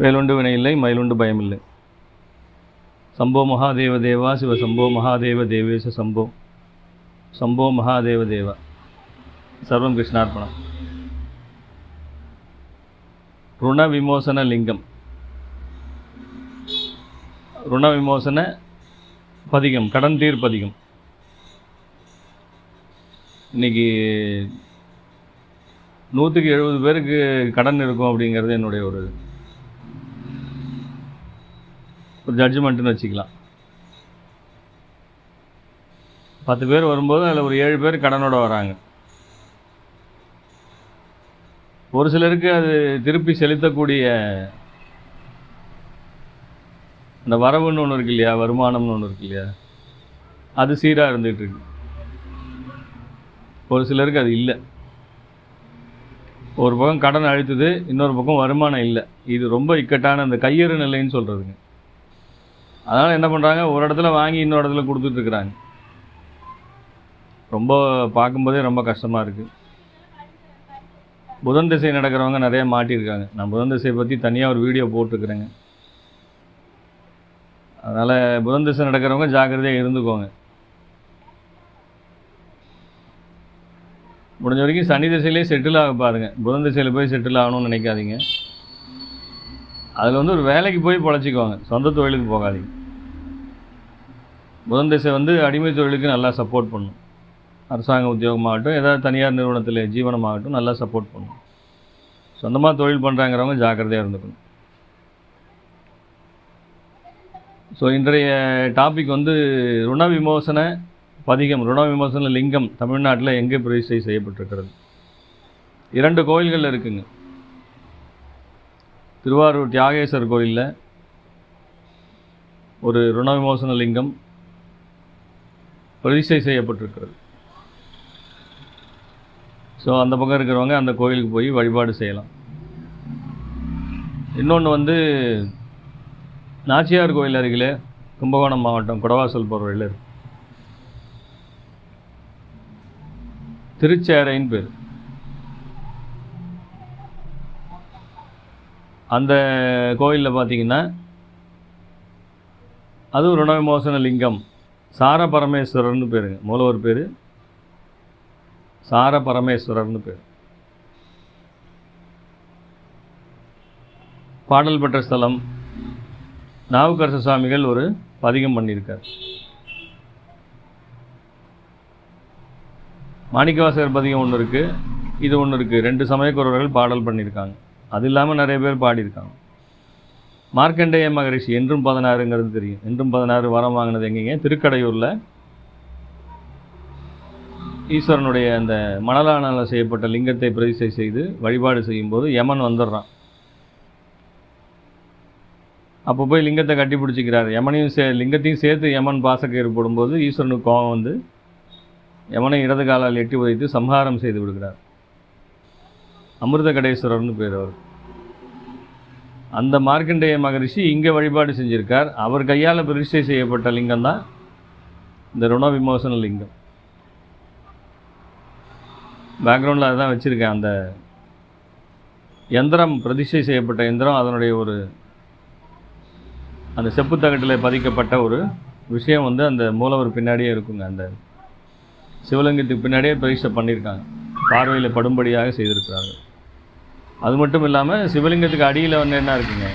வேலுண்டு வினை இல்லை மயிலுண்டு பயமில்லை. சம்போ மகாதேவ தேவா சிவ சம்போ மகாதேவ தேவேச சம்போ. சம்போ மகாதேவ தேவா. சர்வம் கிருஷ்ணார்ப்பணம் ருண விமோசன லிங்கம். ருண விமோசன பதிகம் கடன் தீர் பதிகம். இன்னைக்கு நூற்றுக்கு எழுபது பேருக்கு கடன் இருக்கும் அப்படிங்கிறது என்னுடைய ஒரு ஒரு ஜட்ஜ்மெண்ட்டுன்னு வச்சுக்கலாம். பத்து பேர் வரும்போது அதில் ஒரு ஏழு பேர் கடனோட வராங்க. ஒரு சிலருக்கு அது திருப்பி செலுத்தக்கூடிய அந்த வரவுன்னு ஒன்று இருக்கு இல்லையா? வருமானம்னு ஒன்று இருக்கு இல்லையா? அது சீராக இருந்துகிட்டு இருக்கு. ஒரு சிலருக்கு அது இல்லை. ஒரு பக்கம் கடன் அழுத்துது இன்னொரு பக்கம் வருமானம் இல்லை. இது ரொம்ப இக்கட்டான அந்த கையறு நிலைன்னு சொல்கிறதுங்க அதனால் என்ன பண்ணுறாங்க ஒரு இடத்துல வாங்கி இன்னொரு இடத்துல கொடுத்துட்ருக்குறாங்க ரொம்ப பார்க்கும்போதே ரொம்ப கஷ்டமாக இருக்குது புதன் திசை நடக்கிறவங்க நிறைய மாட்டியிருக்காங்க. நான் புதன் திசையை பற்றி தனியாக ஒரு வீடியோ போட்டிருக்கிறேங்க. அதனால் புதன் திசை நடக்கிறவங்க ஜாக்கிரதையாக இருந்துக்கோங்க. முடிஞ்ச வரைக்கும் சனி திசையிலே செட்டில் ஆக பாருங்கள் புதன் திசையில் போய் செட்டில் ஆகணும்னு நினைக்காதீங்க. அதில் வந்து ஒரு வேலைக்கு போய் பொழைச்சிக்கோங்க சொந்த தொழிலுக்கு போகாதீங்க. புதன் திசை வந்து அடிமை தொழிலுக்கு நல்லா சப்போர்ட் பண்ணும். அரசாங்க உத்தியோகமாகட்டும் ஏதாவது தனியார் நிறுவனத்தில் ஜீவனமாகட்டும் நல்லா சப்போர்ட் பண்ணும். சொந்தமாக தொழில் பண்ணுறாங்கிறவங்க ஜாக்கிரதையாக இருந்துக்கணும். ஸோ இன்றைய டாபிக் வந்து ருண விமோசன பதிகம் ருண விமோசன லிங்கம் தமிழ்நாட்டில் எங்கே பிரதிஷ்டை செய்யப்பட்டிருக்கிறது? இரண்டு கோயில்கள் இருக்குங்க. திருவாரூர் தியாகேஸ்வர் கோயிலில் ஒரு ருண விமோசன லிங்கம் பிரதிஷ்டை செய்யப்பட்டிருக்கிறது. ஸோ அந்த பக்கம் இருக்கிறவங்க அந்த கோயிலுக்கு போய் வழிபாடு செய்யலாம். இன்னொன்று வந்து நாச்சியார் கோயில் அருகில் கும்பகோணம் மாவட்டம் குடவாசல் போகிற வழியில் இருக்கு. திருச்சேரைன்னு பேர். அந்த கோயிலில் பார்த்தீங்கன்னா அதுவும் ருணவிமோசன லிங்கம். சார பரமேஸ்வரர்னு பேருங்க. மூலவர் பேர். சார பரமேஸ்வரர்னு பேர். பாடல் பெற்ற ஸ்தலம். நாவுக்கரசு சுவாமிகள் ஒரு பதிகம் பண்ணியிருக்கார். மாணிக்கவாசகர் பதிகம் ஒன்று இருக்குது இது ஒன்று இருக்குது ரெண்டு சமயக்குறவர்கள் பாடல் பண்ணியிருக்காங்க. அது இல்லாமல் நிறைய பேர் பாடியிருக்காங்க. மார்க்கண்டேய மகரிஷி என்றும் பதினாறுங்கிறது தெரியும். என்றும் பதினாறு வரம் வாங்கினது எங்கேங்க? திருக்கடையூரில். ஈஸ்வரனுடைய அந்த மணலானால் செய்யப்பட்ட லிங்கத்தை பிரதிஷ்டை செய்து வழிபாடு செய்யும்போது யமன் வந்துடுறான். அப்போ போய் லிங்கத்தை கட்டி பிடிச்சிக்கிறார். யமனையும் சே லிங்கத்தையும் சேர்த்து யமன் பாசக்கயிறு போடும்போது ஈஸ்வரனுக்கு கோபம் வந்து யமனை இடது காலால் எட்டி உதைத்து சம்ஹாரம் செய்து விடுகிறார். அமிர்த கடேஸ்வரர்னு பேர் அவர். அந்த மார்க்கண்டேய மகரிஷி இங்கே வழிபாடு செஞ்சுருக்கார். அவர் கையால் பிரதிஷ்டை செய்யப்பட்ட லிங்கம் தான் இந்த ருண விமோசன லிங்கம். பேக்ரவுண்டில் அதுதான் வச்சுருக்கேன். அந்த எந்திரம் பிரதிஷ்டை செய்யப்பட்ட எந்திரம் அதனுடைய ஒரு அந்த செப்புத்தகட்டில் பதிக்கப்பட்ட ஒரு விஷயம் வந்து அந்த மூலவர் பின்னாடியே இருக்குங்க. அந்த சிவலிங்கத்துக்கு பின்னாடியே பிரதிஷ்டை பண்ணியிருக்காங்க. பார்வையில் படும்படியாக செய்திருக்கிறார்கள். அது மட்டும் இல்லாமல் சிவலிங்கத்துக்கு அடியில் வந்து என்ன இருக்குங்க?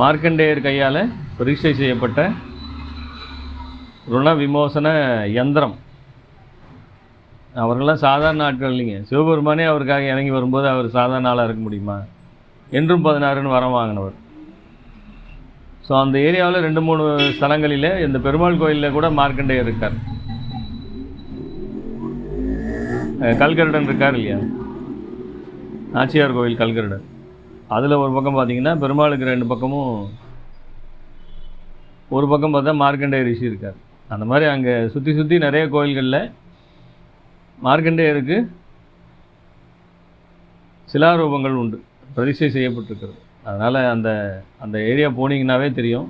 மார்க்கண்டேயர் கையால் பிரதிஷ்டை செய்யப்பட்ட ருண விமோசன யந்திரம். அவர்களெல்லாம் சாதாரண ஆட்கள் இல்லைங்க. சிவபெருமானே அவருக்காக இறங்கி வரும்போது அவர் சாதாரண ஆளாக இருக்க முடியுமா? என்றும் பதினாறுன்னு வரம் வாங்கினவர். ஸோ அந்த ஏரியாவில் ரெண்டு மூணு ஸ்தலங்களில் இந்த பெருமாள் கோயிலில் கூட மார்க்கண்டேயர் இருக்கார். கல்கருடன் இருக்கார் இல்லையா? நாச்சியார் கோயில் கல்கருடன் அதில் ஒரு பக்கம் பார்த்தீங்கன்னா பெருமாளுக்கு ரெண்டு பக்கமும் ஒரு பக்கம் பார்த்தா மார்க்கண்டேய ரிஷி இருக்கார். அந்த மாதிரி அங்கே சுற்றி சுற்றி நிறைய கோயில்களில் மார்க்கண்டேயருக்கு சிலாரூபங்கள் உண்டு. பிரதிஷ்டை செய்யப்பட்டிருக்கிறது. அதனால் அந்த அந்த ஏரியா போனீங்கன்னாவே தெரியும்.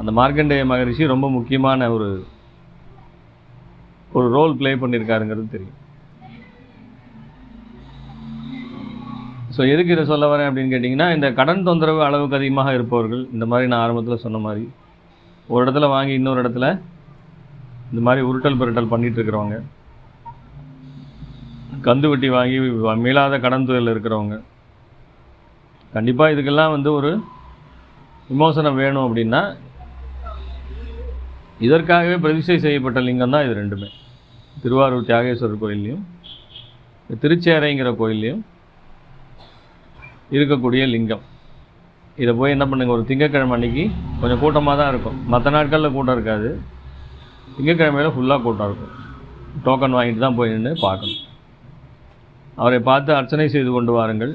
அந்த மார்க்கண்டேய மகரிஷி ரொம்ப முக்கியமான ஒரு ஒரு ரோல் ப்ளே பண்ணியிருக்காருங்கிறது தெரியும். ஸோ எதுக்கு இதை சொல்ல வரேன் அப்படின்னு கேட்டிங்கன்னா இந்த கடன் தொந்தரவு அளவுக்கு அதிகமாக இருப்பவர்கள் இந்த மாதிரி நான் ஆரம்பத்தில் சொன்ன மாதிரி ஒரு இடத்துல வாங்கி இன்னொரு இடத்துல இந்த மாதிரி உருட்டல் புரட்டல் பண்ணிகிட்டு இருக்கிறவங்க கந்து வட்டி வாங்கி மீளாத கடன் தொழில் இருக்கிறவங்க கண்டிப்பாக இதுக்கெல்லாம் வந்து ஒரு விமோசனம் வேணும் அப்படின்னா இதற்காகவே பிரதிஷ்டை செய்யப்பட்ட லிங்கம் தான் இது ரெண்டுமே. திருவாரூர் தியாகேஸ்வரர் கோயில்லையும் திருச்சேரைங்கிற கோயில்லையும் இருக்கக்கூடிய லிங்கம். இதை போய் என்ன பண்ணுங்கள் ஒரு திங்கட்கிழமை அன்னைக்கு கொஞ்சம் கூட்டமாக தான் இருக்கும். மற்ற நாட்களில் கூட்டம் இருக்காது. திங்கட்கிழமையில ஃபுல்லாக கூட்டம் இருக்கும். டோக்கன் வாங்கிட்டு தான் போய் நின்று பார்க்கணும். அவரை பார்த்து அர்ச்சனை செய்து கொண்டு வாருங்கள்.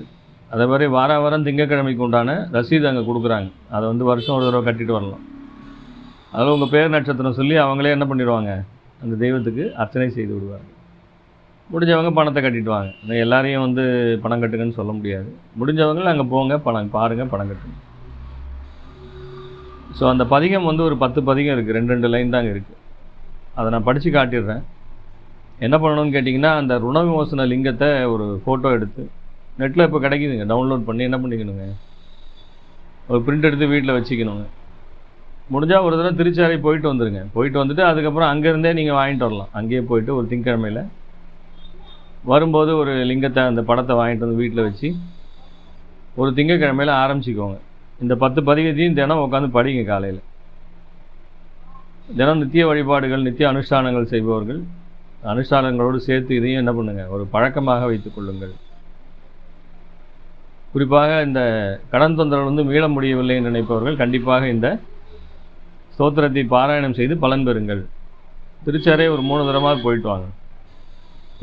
அதே மாதிரி வார வாரம் திங்கட்கிழமைக்கு உண்டான ரசீது அங்கே கொடுக்குறாங்க. அதை வந்து வருஷம் ஒரு தடவை கட்டிட்டு வரலாம் அதில் உங்கள் பேர் நட்சத்திரம் சொல்லி அவங்களே என்ன பண்ணிடுவாங்க? அந்த தெய்வத்துக்கு அர்ச்சனை செய்து விடுவாங்க. முடிஞ்சவங்க பணத்தை கட்டிட்டு வாங்க. எல்லாரையும் வந்து பணம் கட்டுங்கன்னு சொல்ல முடியாது. முடிஞ்சவங்க அங்கே போங்க பணம் பாருங்கள் பணம் கட்டுங்க. ஸோ அந்த பதிகம் வந்து ஒரு பத்து பதிகம் இருக்குது ரெண்டு ரெண்டு லைன் தாங்க இருக்குது அதை நான் படித்து காட்டிடுறேன். என்ன பண்ணணும்னு கேட்டிங்கன்னா அந்த ருண விமோசன லிங்கத்தை ஒரு ஃபோட்டோ எடுத்து நெட்டில் இப்போ கிடைக்குதுங்க. டவுன்லோட் பண்ணி என்ன பண்ணிக்கணுங்க? ஒரு பிரிண்ட் எடுத்து வீட்டில் வச்சுக்கணுங்க. முடிஞ்சால் ஒரு தடவை திருச்சாரை போயிட்டு வந்துடுங்க போயிட்டு வந்துட்டு அதுக்கப்புறம் அங்கேருந்தே நீங்கள் வாங்கிட்டு வரலாம். அங்கேயே போயிட்டு ஒரு திங்கக்கிழமையில் வரும்போது ஒரு லிங்கத்தை அந்த படத்தை வாங்கிட்டு வந்து வீட்டில் வச்சு ஒரு திங்கக்கிழமையில் ஆரம்பிச்சுக்கோங்க. இந்த பத்து பதிகத்தையும் தினம் உட்காந்து படிங்க காலையில். தினம் நித்திய வழிபாடுகள் நித்திய அனுஷ்டானங்கள் செய்பவர்கள் அனுஷ்டானங்களோடு சேர்த்து இதையும் என்ன பண்ணுங்கள் ஒரு பழக்கமாக வைத்துக் கொள்ளுங்கள். குறிப்பாக இந்த கடன் தொந்தரவு வந்து மீள முடியவில்லை என்று நினைப்பவர்கள் கண்டிப்பாக இந்த ஸ்தோத்திரத்தை பாராயணம் செய்து பலன் பெறுங்கள். திருச்சாரே ஒரு மூணு தடவை போயிட்டு வாங்க.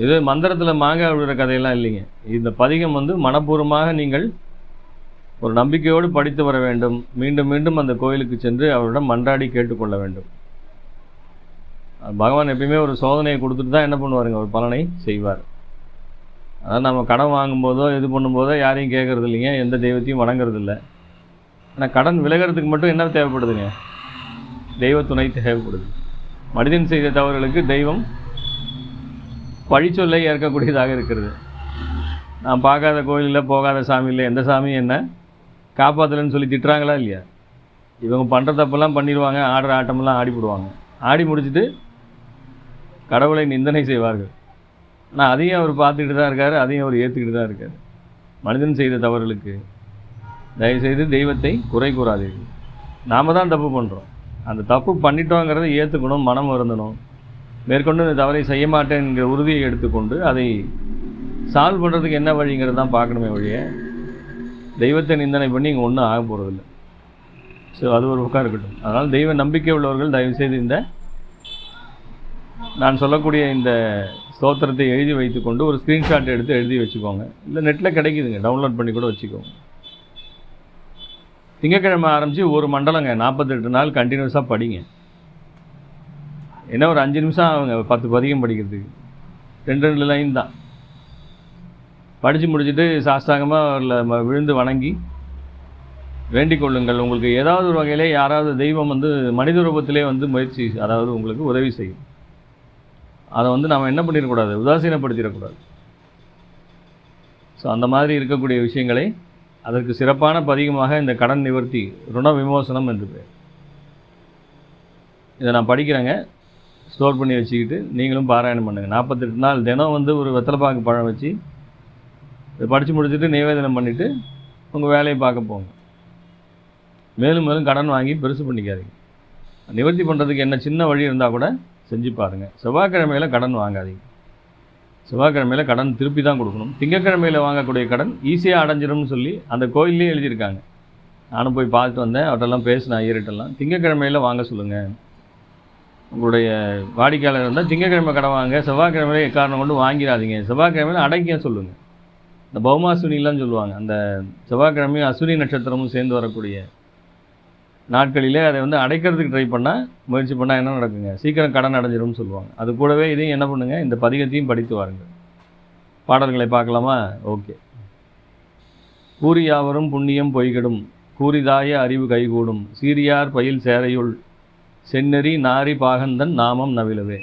இது மந்திரத்தில் மாங்காய் விழுற கதையெல்லாம் இல்லைங்க. இந்த பதிகம் வந்து மனப்பூர்வமாக நீங்கள் ஒரு நம்பிக்கையோடு படித்து வர வேண்டும். மீண்டும் மீண்டும் அந்த கோயிலுக்கு சென்று அவரிடம் மன்றாடி கேட்டுக்கொள்ள வேண்டும். பகவான் எப்பயுமே ஒரு சோதனையை கொடுத்துட்டு தான் என்ன பண்ணுவாருங்க? ஒரு பலனை செய்வார். அதாவது நம்ம கடன் வாங்கும்போதோ இது பண்ணும்போதோ யாரையும் கேட்கறது இல்லைங்க. எந்த தெய்வத்தையும் வணங்குறது இல்லை ஆனால் கடன் விலகிறதுக்கு மட்டும் என்ன தேவைப்படுதுங்க? தெய்வ துணை தேவைப்படுது. மனிதன் செய்த தவறுகளுக்கு தெய்வம் பழிச்சொல்லை ஏற்கக்கூடியதாக இருக்கிறது. நான் பார்க்காத கோயிலில் போகாத சாமியில் எந்த சாமியும் என்ன? காப்பாற்றலன்னு சொல்லி திட்டுறாங்களா இல்லையா? இவங்க பண்ணுற தப்பெல்லாம் பண்ணிடுவாங்க ஆடுற ஆட்டமெல்லாம் ஆடி போடுவாங்க. ஆடி முடிச்சுட்டு கடவுளை நிந்தனை செய்வார்கள். ஆனால் அதையும் அவர் பார்த்துக்கிட்டு தான் இருக்கார் அதையும் அவர் ஏற்றுக்கிட்டு தான் இருக்கார். மனிதன் செய்த தவறுகளுக்கு தயவுசெய்து தெய்வத்தை குறை கூறாதீர்கள். நாம் தான் தப்பு பண்ணுறோம் அந்த தப்பு பண்ணிட்டோங்கிறத ஏற்றுக்கணும் மனம் வருந்தணும். மேற்கொண்டு இந்த தவறை செய்ய மாட்டேங்கிற உறுதியை எடுத்துக்கொண்டு அதை சால்வ் பண்ணுறதுக்கு என்ன வழிங்கிறது தான் பார்க்கணுமே வழிய தெய்வத்தை நிந்தனை பண்ணி இங்கே ஒன்றும் ஆக போகிறதில்ல ஸோ அது ஒரு பக்கம் இருக்கட்டும். அதனால் தெய்வ நம்பிக்கை உள்ளவர்கள் தயவுசெய்து இந்த நான் சொல்லக்கூடிய இந்த ஸ்தோத்திரத்தை எழுதி வைத்துக்கொண்டு ஒரு ஸ்க்ரீன்ஷாட் எடுத்து எழுதி வச்சுக்கோங்க. இல்லை நெட்டில் கிடைக்குதுங்க. டவுன்லோட் பண்ணி கூட வச்சுக்கோங்க. திங்கக்கிழமை ஆரம்பித்து ஒரு மண்டலங்க. நாற்பத்தெட்டு நாள் கண்டினியூஸாக படிங்க. என்ன ஒரு அஞ்சு நிமிஷம் ஆகுங்க பத்து பதிகம் படிக்கிறதுக்கு. ரெண்டு ரெண்டு லைன் தான். படித்து முடிச்சுட்டு சாஸ்தாங்கமாக விழுந்து வணங்கி வேண்டிக் கொள்ளுங்கள். உங்களுக்கு ஏதாவது ஒரு வகையிலே யாராவது தெய்வம் வந்து மனித ரூபத்திலே வந்து முயற்சி அதாவது உங்களுக்கு உதவி செய்யும். அதை வந்து நாம் என்ன பண்ணிடக்கூடாது? உதாசீனப்படுத்திடக்கூடாது. ஸோ அந்த மாதிரி இருக்கக்கூடிய விஷயங்களை அதற்கு சிறப்பான பதிகமாக இந்த கடன் நிவர்த்தி ருண விமோசனம் என்று பேர் இதை நான் படிக்கிறேங்க. ஸ்டோர் பண்ணி வச்சுக்கிட்டு நீங்களும் பாராயணம் பண்ணுங்கள் நாற்பத்தெட்டு நாள் தினம் வந்து ஒரு வெத்தலைப்பாக்கு பழம் வச்சு படித்து முடிச்சுட்டு நிவேதனம் பண்ணிவிட்டு உங்கள் வேலையை பார்க்க போங்க. மேலும் மேலும் கடன் வாங்கி பெருசு பண்ணிக்காதீங்க. நிவர்த்தி பண்ணுறதுக்கு என்ன சின்ன வழி இருந்தால் கூட செஞ்சு பாருங்கள் செவ்வாய்க்கிழமையில் கடன் வாங்காதீங்க. செவ்வாய்க்கிழமையில் கடன் திருப்பி தான் கொடுக்கணும். திங்கக்கிழமையில் வாங்கக்கூடிய கடன் ஈஸியாக அடைஞ்சிரும்னு சொல்லி அந்த கோயிலே எழுதியிருக்காங்க. நானும் போய் பார்த்துட்டு வந்தேன். அவர்கிட்டலாம் பேசினேன் ஐயர்கிட்டலாம். திங்கக்கிழமையில் வாங்க சொல்லுங்கள் உங்களுடைய வாடிக்கையாளர் இருந்தால் திங்கக்கிழமை கடன் வாங்க செவ்வாய்க்கிழமையில காரணம் கொண்டு வாங்கிடாதீங்க. செவ்வாய்க்கிழமையில அடைக்க சொல்லுங்கள் இந்த பௌமாசுனிலாம் சொல்லுவாங்க. அந்த செவ்வாய்க்கிழமையும் அஸ்வினி நட்சத்திரமும் சேர்ந்து வரக்கூடிய நாட்களிலே அதை வந்து அடைக்கிறதுக்கு ட்ரை பண்ணால் முயற்சி பண்ணால் என்ன நடக்குங்க? சீக்கிரம் கடன் அடைஞ்சிரும்னு சொல்லுவாங்க. அது கூடவே இதையும் என்ன பண்ணுங்கள் இந்த பதிகத்தையும் படித்து வாருங்கள் பாடல்களை பார்க்கலாமா? ஓகே. கூறியாவரும் புண்ணியம் பொய்கிடும். கூறிதாய அறிவு கைகூடும். சீரியார் பயில் சேரையுள். செந்நெறி நாரி பாகந்தன் நாமம் நவிலவே.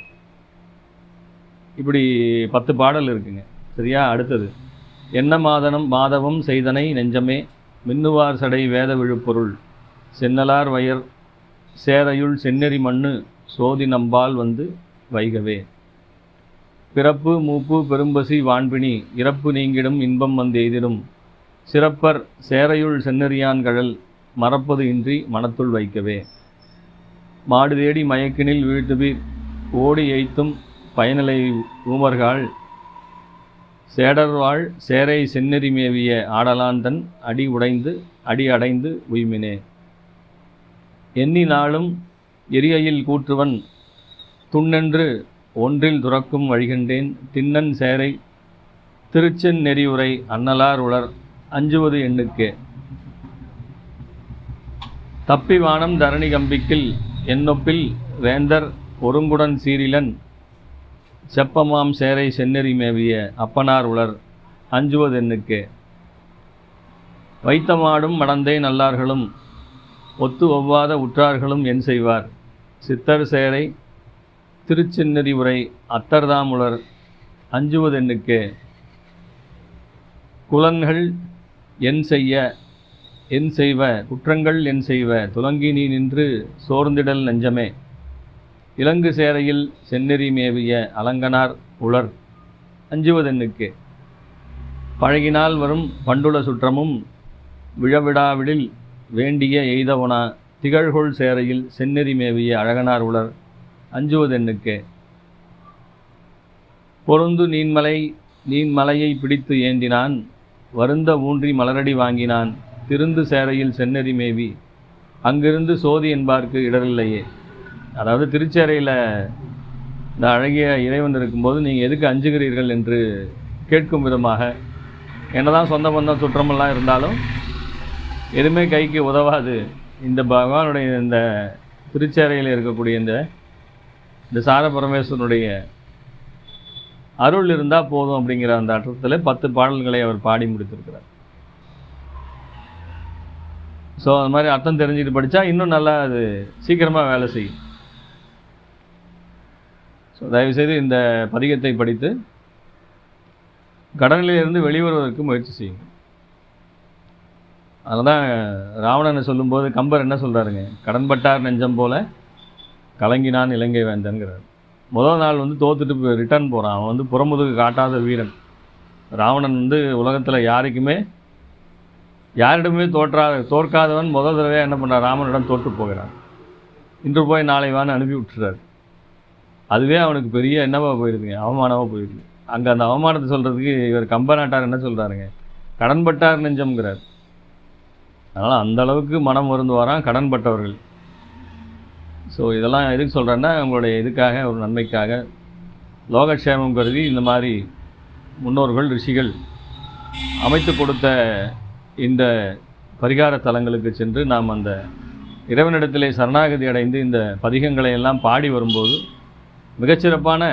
இப்படி பத்து பாடல் இருக்குங்க. சரியா? அடுத்தது. என்ன மாதனம் மாதவம் செய்தனை நெஞ்சமே மின்னுவார் சடை வேத விழுப்பொருள் சென்னலார் வயர் சேரையுள் செந்நெறி மண்ணு சோதி நம்பால் வந்து வைகவே. பிறப்பு மூப்பு பெரும்பசி வான்பிணி இறப்பு நீங்கிடும் இன்பம் வந்து சிறப்பர் சேரையுள் செந்நெறியான் கழல் மறப்பது இன்றி மனத்துள் வைக்கவே. மாடு தேடி மயக்கினில் வீழ்த்துபீர் ஓடி எய்த்தும் பயனலை ஊமர்கள். சேடர்வாள் சேரை செந்நெறி மேவிய ஆடலாந்தன் அடி உடைந்து அடி அடைந்து உய்மினே. எண்ணி நாளும் எரியையில் கூற்றுவன் துண்ணென்று ஒன்றில் துறக்கும் வழிகின்றேன் திண்ணன் சேரை திருச்சென் நெறியுரை அன்னலார் உளர் அஞ்சுவது எண்ணுக்கே. தப்பி வானம் தரணி கம்பிக்கில் என்னொப்பில் வேந்தர் ஒருங்குடன் சீரிலன் செப்பமாம் சேரை செந்நெறி மேவிய அப்பனார் உலர் அஞ்சுவதென்னுக்கே வைத்தமாடும் மடந்தை நல்லார்களும் ஒத்து ஒவ்வாத உற்றார்களும் என் செய்வார். சித்தர் சேரை திருச்சின்னறி உரை அத்தர்தாமுலர் அஞ்சுவதென்னுக்கே குலன்கள் என் செய்ய என் செய்வ குற்றங்கள் என் செய்வ துலங்கி நீ நின்று சோர்ந்திடல் நெஞ்சமே. இலங்கு சேரையில் செந்நெறி மேவிய அலங்கனார் உளர் அஞ்சுவதென்னுக்கு. பழகினால் வரும் பண்டுல சுற்றமும் விழவிடாவிடில் வேண்டிய எய்தவனா திகழ்கொள் சேரையில் செந்நெறி மேவிய அழகனார் உளர் அஞ்சுவதென்னுக்கே. பொருந்து நீன்மலை நீன்மலையை பிடித்து ஏந்தினான் வருந்த ஊன்றி மலரடி வாங்கினான் திருந்து சேரையில் செந்நெறி மேவி அங்கிருந்து சோதி என்பார்க்கு இடரில்லையே. அதாவது திருச்சேரையில் இந்த அழகிய இறைவன் இருக்கும்போது நீங்கள் எதுக்கு அஞ்சுகிறீர்கள் என்று கேட்கும் விதமாக என்னதான் சொந்த பந்தம் சுற்றமெல்லாம் இருந்தாலும் எதுவுமே கைக்கு உதவாது. இந்த பகவானுடைய இந்த திருச்சேரையில் இருக்கக்கூடிய இந்த இந்த சார பரமேஸ்வரனுடைய அருள் இருந்தால் போதும் அப்படிங்கிற அந்த அர்த்தத்தில் பத்து பாடல்களை அவர் பாடி முடித்திருக்கிறார். ஸோ அது மாதிரி அர்த்தம் தெரிஞ்சுட்டு படித்தா இன்னும் நல்லா அது சீக்கிரமாக வேலை செய்யும். ஸோ தயவுசெய்து இந்த பதிகத்தை படித்து கடனிலிருந்து வெளிவருவதற்கு முயற்சி செய்யுங்க. அதில் தான் ராவணனை சொல்லும்போது கம்பர் என்ன சொல்கிறாருங்க கடன்பட்டார் நெஞ்சம் போல் கலங்கினான் இலங்கை வேந்தன்கிறார். முதல் நாள் வந்து தோத்துட்டு ரிட்டர்ன் போகிறான் அவன் வந்து புறமுதுகு காட்டாத வீரன். ராவணன் வந்து உலகத்தில் யாருக்குமே யாரிடமே தோற்றாத தோற்காதவன் முதல் தடவையாக என்ன பண்ணுறான் ராமனிடம் தோற்று போகிறான் இன்று போய் நாளை வான்னு அனுப்பி விட்டுறாரு. அதுவே அவனுக்கு பெரிய என்னவா போயிருக்குங்க அவமானமாக போயிருக்கு அங்கே அந்த அவமானத்தை சொல்கிறதுக்கு இவர் கம்பநாட்டார் என்ன சொல்கிறாருங்க கடன்பட்டார் நெஞ்சம்ங்கிறார். அதனால் அந்த அளவுக்கு மனம் வருந்து வரான் கடன்பட்டவர்கள். ஸோ இதெல்லாம் எதுக்கு சொல்கிறேன்னா உங்களுடைய இதுக்காக ஒரு நன்மைக்காக. லோகக்ஷேமம் கருதி இந்த மாதிரி முன்னோர்கள் ரிஷிகள் அமைத்து கொடுத்த இந்த பரிகார தலங்களுக்கு சென்று நாம் அந்த இறைவனிடத்திலே சரணாகதி அடைந்து இந்த பதிகங்களை எல்லாம் பாடி வரும்போது மிகச்சிறப்பான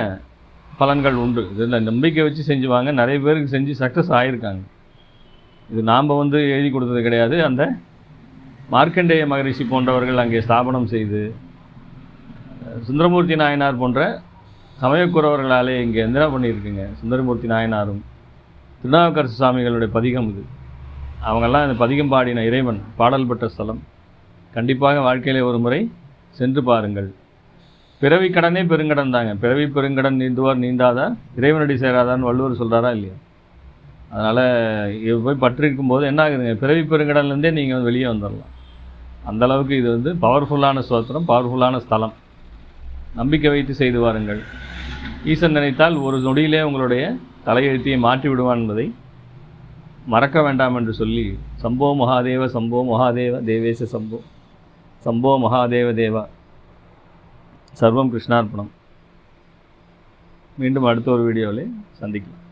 பலன்கள் உண்டு. இதில் நம்பிக்கை வச்சு செஞ்சுவாங்க நிறைய பேருக்கு செஞ்சு சக்ஸஸ் ஆகியிருக்காங்க இது நாம் வந்து எழுதி கொடுத்தது கிடையாது. அந்த மார்க்கண்டேய மகரிஷி போன்றவர்கள் அங்கே ஸ்தாபனம் செய்து சுந்தரமூர்த்தி நாயனார் போன்ற சமயக்குறவர்களாலே இங்கே என்ன பண்ணியிருக்குங்க. சுந்தரமூர்த்தி நாயனாரும் திருநாவுக்கரசு சுவாமிகளுடைய பதிகம் இது. அவங்கெல்லாம் இந்த பதிகம் பாடின இறைவன் பாடல் பெற்ற ஸ்தலம். கண்டிப்பாக வாழ்க்கையிலே ஒரு முறை சென்று பாருங்கள். பிறவி கடனே பெருங்கடன் தாங்க. பிறவி பெருங்கடன் நீந்துவார் நீந்தாதா? இறைவனடி சேராதான்னு வள்ளுவர் சொல்கிறாரா இல்லையா? அதனால் இது போய் பற்றிருக்கும் போது என்ன ஆகுதுங்க? பிறவி பெருங்கடன்லேருந்தே நீங்கள் வந்து வெளியே வந்துடலாம் அந்த அளவுக்கு இது வந்து பவர்ஃபுல்லான ஸ்தோத்திரம் பவர்ஃபுல்லான ஸ்தலம். நம்பிக்கை வைத்து செய்து வாருங்கள். ஈசன் நினைத்தால் ஒரு நொடியிலே உங்களுடைய தலையெழுத்தியை மாற்றி விடுவான் என்பதை மறக்க வேண்டாம் என்று சொல்லி சம்போ மகாதேவ சம்போ மகாதேவ தேவேச சம்போ சம்போ மகாதேவ தேவா சர்வம் கிருஷ்ணார்ப்பணம். மீண்டும் அடுத்த ஒரு வீடியோவில் சந்திக்கலாம்.